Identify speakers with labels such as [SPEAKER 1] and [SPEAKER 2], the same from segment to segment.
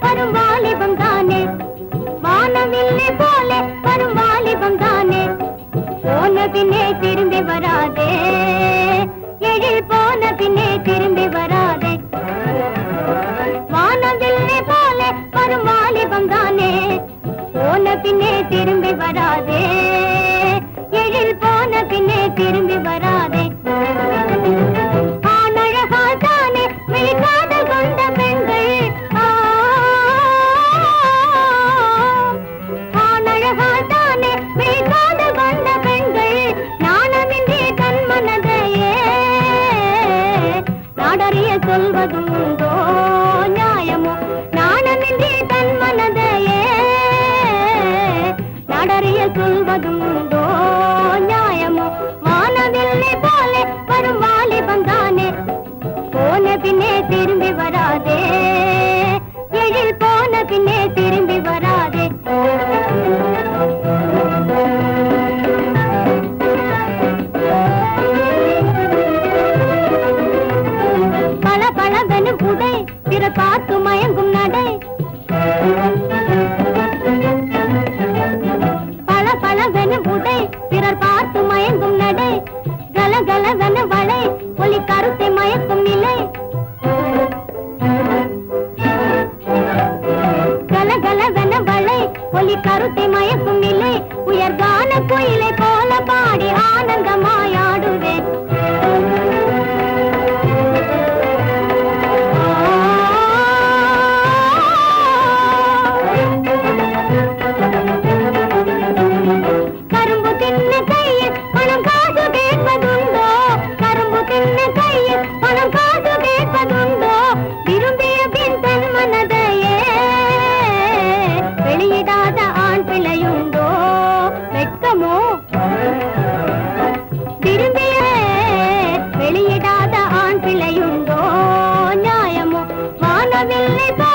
[SPEAKER 1] வரும் வாலிபம் தானே. வானவில்லை போல வரும் வாலிபம் தானே. போன பின்னே திரும்பி வராதே. எழில் போன பின்னே திரும்பி வராதே. வானவில்லை போல வரும் வாலிபம் தானே. போன பின்னே திரும்பி வராதே. எழில் போன பின்னே திரும்பி அழகாதானே பேசாத வந்த பெண்கள் நாணமின்றி தன் மனதையே நாடறிய சொல்வதும் உண்டோ நியாயமோ? நாணமின்றி தன் மனதையே நாடறிய சொல்வதும் உண்டோ நியாயமோ? திரும்பி வராதே. எழில் போன பின்னே திரும்பி நடை பிற பார்த்து மயங்கும் நடை. பல பலவென உடை பிறர் பார்த்து மயங்கும் நடை. கல கலவென வளை ஒளி கருத்தை மயக்கும் நிலை. கல வளை ஒளி கருத்தை மயக்கும் நிலை. உயர்கான கோயிலை போல பாடி ஆனந்தமாயாடுவேன்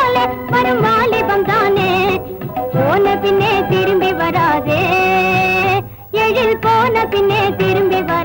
[SPEAKER 1] போல வரும் வாலிபம் தானே? போன பின்னே திரும்பி வராதே. எழில் போன பின்னே திரும்பி வர